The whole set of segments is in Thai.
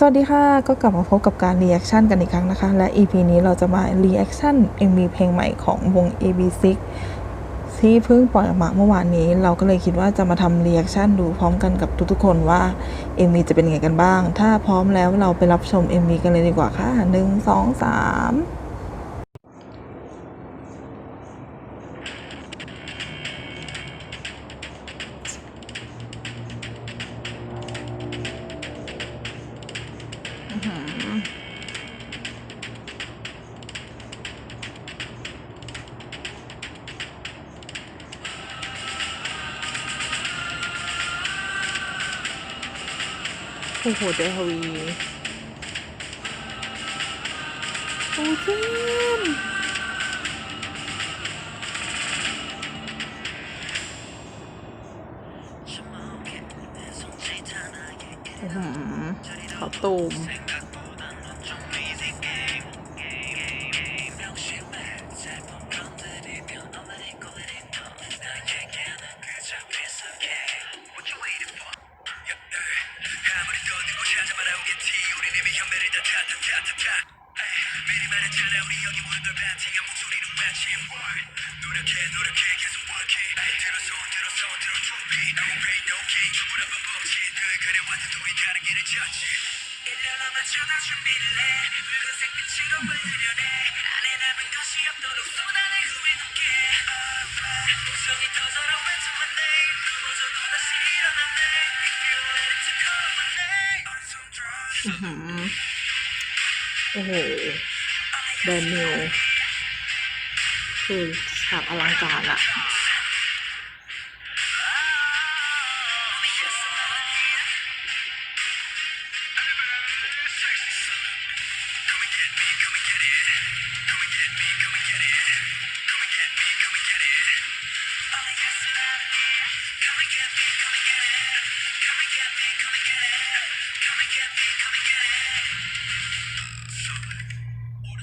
สวัสดีค่ะ ก็กลับมาพบกับการรีแอคชั่นกันอีกครั้งนะคะ และ EP นี้เราจะมารีแอคชั่น MV เพลงใหม่ของวง AB6 ที่เพิ่งปล่อยออกมาเมื่อวานนี้ เราก็เลยคิดว่าจะมาทำรีแอคชั่นดูพร้อมกันกับทุกๆคนว่า MV จะเป็นไงกันบ้าง ถ้าพร้อมแล้วเราไปรับชม MV กันเลยดีกว่าค่ะ 1 2 3 คือหเวใจทวีโอ้เจนขอตูม Mm-hmm. โอ้โหแบรนด์นิวคือฉากอลังการอะ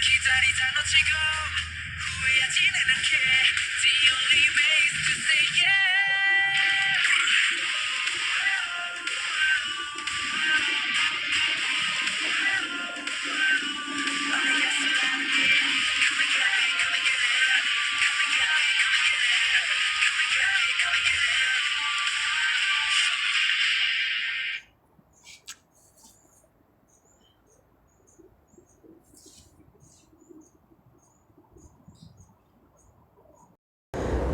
기다리다 놓치고 후회하진 않게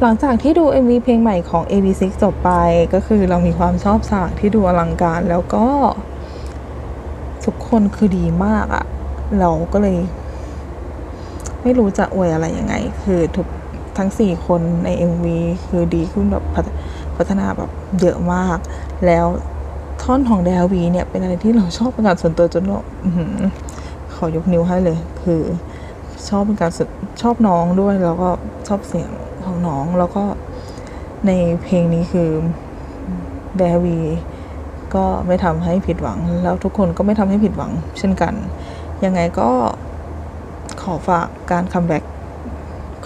หลังจากที่ดู MV เพลงใหม่ของ AB6 จบไป ก็คือเรามีความชอบฉากที่ดูอลังการ แล้วก็ ทุกคนคือดีมากอะเราก็เลย ไม่รู้จะอวยอะไรยังไง คือทุกทั้ง 4 คนใน MV คือดีขึ้นแบบพัฒพัฒนาแบบเยอะมาก แล้วท่อนของ DLV เนี่ยเป็นอะไรที่เราชอบเป็นการส่วนตัวจนเราอื้อหือขอยกนิ้วให้เลย คือชอบเป็นการชอบน้องด้วยแล้วก็ชอบเสียง ของน้อง แล้วก็ในเพลงนี้คือ DLV ก็ไม่ทำให้ผิดหวัง แล้วทุกคนก็ไม่ทำให้ผิดหวัง เช่นกัน ยังไงก็ขอฝากการคัมแบ็ก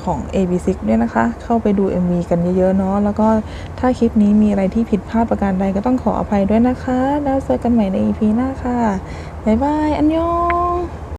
ของ AB6 ด้วยนะคะ เข้าไปดู MV กันเยอะๆเนาะ แล้วก็ถ้าคลิปนี้มีอะไรที่ผิดพลาดประการใดก็ต้องขออภัยด้วยนะคะ แล้วเจอกันใหม่ใน EP หน้าค่ะ บ๊ายบาย อันยอง